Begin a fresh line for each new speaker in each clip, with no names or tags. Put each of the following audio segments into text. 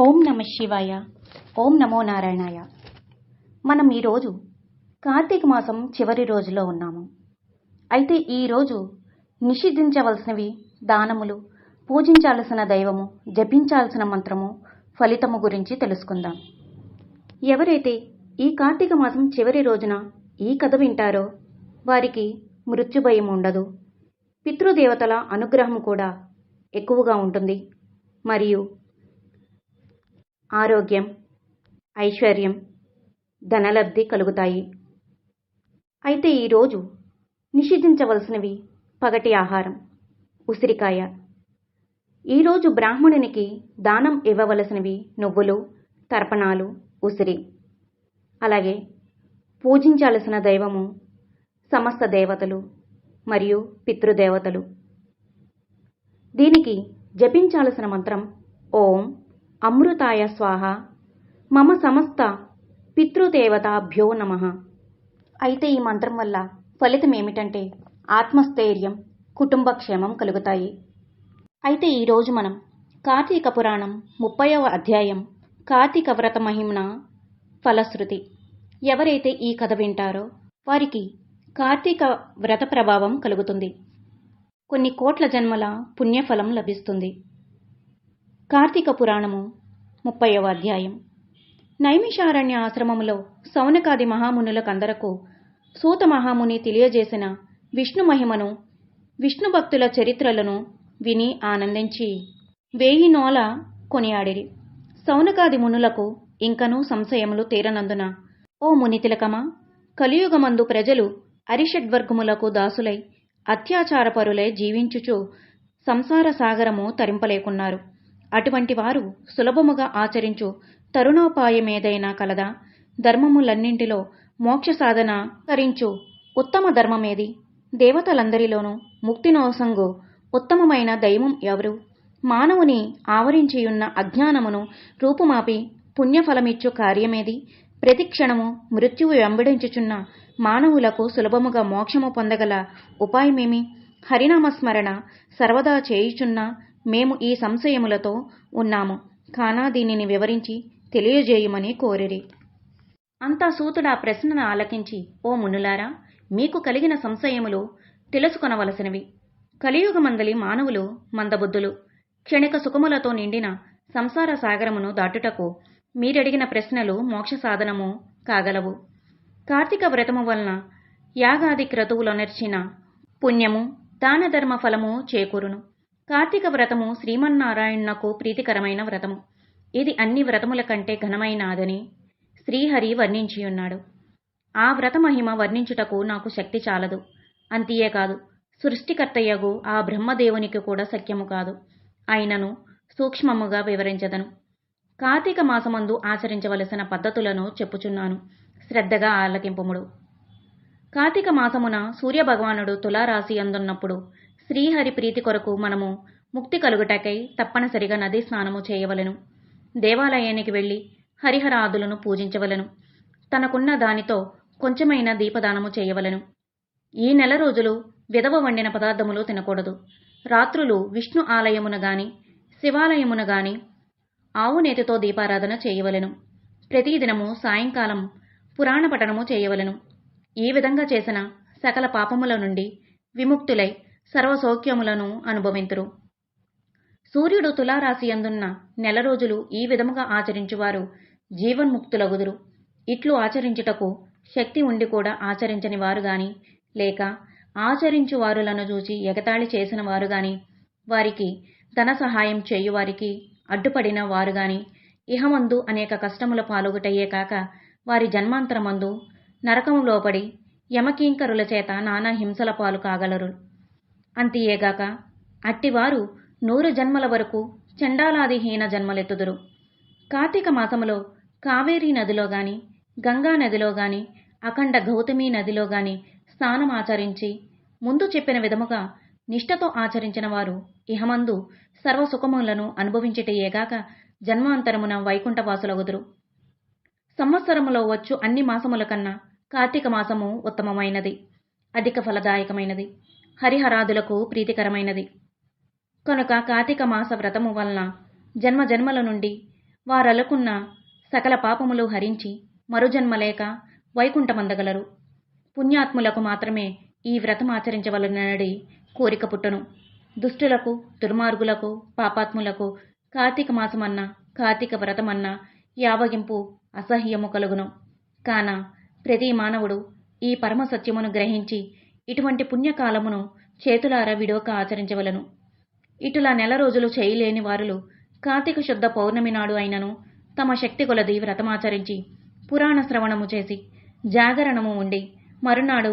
ఓం నమ శివాయ. ఓం నమో నారాయణాయ. మనం ఈరోజు కార్తీక మాసం చివరి రోజులో ఉన్నాము. అయితే ఈరోజు నిషిద్ధించవలసినవి దానములు పూజించాల్సిన దైవము జపించాల్సిన మంత్రము ఫలితము గురించి తెలుసుకుందాం. ఎవరైతే ఈ కార్తీక మాసం చివరి రోజున ఈ కథ వింటారో వారికి మృత్యుభయం ఉండదు. పితృదేవతల అనుగ్రహం కూడా ఎక్కువగా ఉంటుంది. మరియు ఆరోగ్యం ఐశ్వర్యం ధనలబ్ధి కలుగుతాయి. అయితే ఈరోజు నిషేధించవలసినవి పగటి ఆహారం ఉసిరికాయ. ఈరోజు బ్రాహ్మణునికి దానం ఇవ్వవలసినవి నువ్వులు తర్పణాలు ఉసిరి. అలాగే పూజించాల్సిన దైవము సమస్త దేవతలు మరియు పితృదేవతలు. దీనికి జపించాల్సిన మంత్రం ఓం అమృతాయ స్వాహ. మమ సమస్త పితృదేవతాభ్యో నమ. అయితే ఈ మంత్రం వల్ల ఫలితం ఏమిటంటే ఆత్మస్థైర్యం కుటుంబ క్షేమం కలుగుతాయి. అయితే ఈరోజు మనం కార్తీక పురాణం ముప్పైవ అధ్యాయం కార్తీక వ్రత మహిమన ఫలశ్రుతి. ఎవరైతే ఈ కథ వింటారో వారికి కార్తీక వ్రత ప్రభావం కలుగుతుంది. కొన్ని కోట్ల జన్మల పుణ్యఫలం లభిస్తుంది. కార్తీక పురాణము ముప్పైవ అధ్యాయం. నైమిషారణ్య ఆశ్రమములో సౌనకాది మహామునులకందరకు సూత మహాముని తెలియజేసిన విష్ణు మహిమను విష్ణు భక్తుల చరిత్రలను విని ఆనందించి వేయి నోల కొనియాడిరి. సౌనకాది మునులకు ఇంకనూ సంశయములు తీరనందున ఓ మునితిలకమా కలియుగమందు ప్రజలు అరిషడ్వర్గములకు దాసులై అత్యాచారపరులై జీవించుచు సంసార సాగరము తరింపలేకున్నారు. అటువంటి వారు సులభముగా ఆచరించు తరుణోపాయమేదైనా కలదా. ధర్మములన్నింటిలో మోక్ష సాధన కరించు ఉత్తమ ధర్మమేది? దేవతలందరిలోనూ ముక్తినోసంగు ఉత్తమమైన దైవం ఎవరు? మానవుని ఆవరించియున్న అజ్ఞానమును రూపుమాపి పుణ్యఫలమిచ్చు కార్యమేది? ప్రతిక్షణము మృత్యువు వెంబడించుచున్న మానవులకు సులభముగా మోక్షము పొందగల ఉపాయమేమి? హరినామస్మరణ సర్వదా చేయుచున్న మేము ఈ సంశయములతో ఉన్నాము. కానా దీనిని వివరించి తెలియజేయమని కోరిరి. అంతా సూతుడా ప్రశ్నను ఆలకించి ఓ మునులారా మీకు కలిగిన సంశయములు తెలుసుకొనవలసినవి. కలియుగమందలి మానవులు మందబుద్ధులు క్షణిక సుఖములతో నిండిన సంసార సాగరమును దాటుటకు మీరడిగిన ప్రశ్నలు మోక్ష సాధనము కాగలవు. కార్తీక వ్రతము వలన యాగాది క్రతువులొనర్చిన పుణ్యము దాన ధర్మ ఫలము చేకూరును. కార్తీక వ్రతము శ్రీమన్నారాయణకు ప్రీతికరమైన వ్రతము. ఇది అన్ని వ్రతముల కంటే ఘనమైనాదని శ్రీహరి వర్ణించియున్నాడు. ఆ వ్రత మహిమ వర్ణించుటకు నాకు శక్తి చాలదు. అంతియే కాదు సృష్టికర్తయ్యగు ఆ బ్రహ్మదేవునికి కూడా సఖ్యము కాదు. అయినను సూక్ష్మముగా వివరించదను. కార్తీక మాసమందు ఆచరించవలసిన పద్ధతులను చెప్పుచున్నాను. శ్రద్ధగా ఆలకింపుముడు. కార్తీక మాసమున సూర్యభగవానుడు తులారాశి అందున్నప్పుడు శ్రీహరి ప్రీతి కొరకు మనము ముక్తి కలుగుటకై తప్పనిసరిగా నదీ స్నానము చేయవలెను. దేవాలయానికి వెళ్ళి హరిహరాదులను పూజించవలను. తనకున్న దానితో కొంచెమైన దీపదానము చేయవలెను. ఈ నెల రోజులు విధవ వండిన పదార్థములు తినకూడదు. రాత్రులు విష్ణు ఆలయమున గాని శివాలయమున గాని ఆవు నేతితో దీపారాధన చేయవలెను. ప్రతిదినము సాయంకాలం పురాణ పఠనము చేయవలెను. ఈ విధంగా చేసిన సకల పాపముల నుండి విముక్తులై సర్వసౌఖ్యములను అనుభవింతురు. సూర్యుడు తులారాశి అందున్న నెల రోజులు ఈ విధముగా ఆచరించువారు. జీవన్ముక్తులగుదురు. ఇట్లు ఆచరించుటకు శక్తి ఉండి కూడా ఆచరించని వారు గాని లేక ఆచరించువారులను చూచి ఎగతాళి చేసిన వారు గాని వారికి ధన సహాయం చేయువారికి అడ్డుపడిన వారు గాని ఇహమందు అనేక కష్టముల పాలుగుటయ్యే కాక వారి జన్మాంతరమందు నరకములోపడి యమకీంకరుల చేత నానా హింసల పాలు కాగలరు. అంతియేగాక అట్టివారు నూరు జన్మల వరకు చండాలాదిహీన జన్మలెత్తుదురు. కార్తీక మాసములో కావేరీ నదిలో గాని గంగా నదిలో గాని అఖండ గౌతమి నదిలో గాని స్నానం ఆచరించి ముందు చెప్పిన విధముగా నిష్ఠతో ఆచరించిన వారు ఇహమందు సర్వసుఖములను అనుభవించిటయేగాక జన్మాంతరమున వైకుంఠవాసులగుదురు. సంవత్సరములో వచ్చు అన్ని మాసముల కన్నా కార్తీక మాసము ఉత్తమమైనది అధిక ఫలదాయకమైనది. హరిహరాదులకు ప్రీతికరమైనది. కనుక కార్తీక మాస వ్రతము వలన జన్మ జన్మల నుండి వారలుకున్న సకల పాపములు హరించి మరుజన్మ లేక వైకుంఠమందగలరు. పుణ్యాత్ములకు మాత్రమే ఈ వ్రతం ఆచరించవలనడి కోరిక పుట్టను. దుష్టులకు దుర్మార్గులకు పాపాత్ములకు కార్తీక మాసమన్న కార్తీక వ్రతమన్న యావగింపు అసహ్యము కలుగును. కాన ప్రతి మానవుడు ఈ పరమ సత్యమును గ్రహించి ఇటువంటి పుణ్యకాలమును చేతులారా విడవక ఆచరించవలను. ఇటులా నెల రోజులు చేయలేని వారులు కార్తీక శుద్ధ పౌర్ణమి నాడు అయినను తమ శక్తి కొలది వ్రతమాచరించి పురాణ శ్రవణము చేసి జాగరణము ఉండి మరునాడు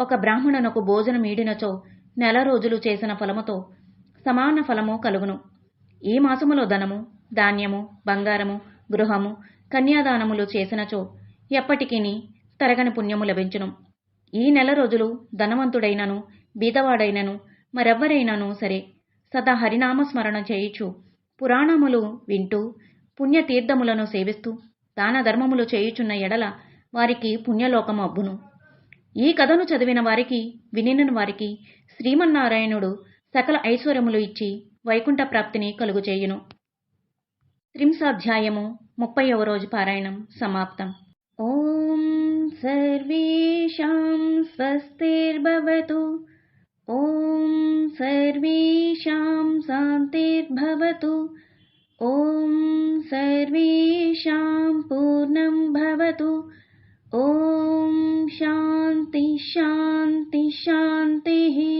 ఒక బ్రాహ్మణునకు భోజనం ఈడినచో నెల రోజులు చేసిన ఫలముతో సమాన ఫలము కలుగును. ఈ మాసములో ధనము ధాన్యము బంగారము గృహము కన్యాదానములు చేసినచో ఎప్పటికీ తరగని పుణ్యము లభించును. ఈ నెల రోజులు ధనవంతుడైనను బీదవాడైనను మరెవ్వరైనను సరే సదా హరినామ స్మరణ చేయుచు. పురాణములు వింటూ పుణ్యతీర్థములను సేవిస్తూ దాన ధర్మములు చేయుచున్న ఎడల వారికి పుణ్యలోకము అబ్బును. ఈ కథను చదివిన వారికి వినిన వారికి శ్రీమన్నారాయణుడు సకల ఐశ్వర్యములు ఇచ్చి వైకుంఠ ప్రాప్తిని కలుగుచేయును. త్రింశాధ్యాయము ముప్పైవ రోజు పారాయణం సమాప్తం. ఓం सर्वेषां स्वस्तिर्भवतु। ॐ सर्वेषां शान्तिर्भवतु। ॐ सर्वेषां पूर्णं भवतु। ॐ शान्ति शान्ति शान्तिः।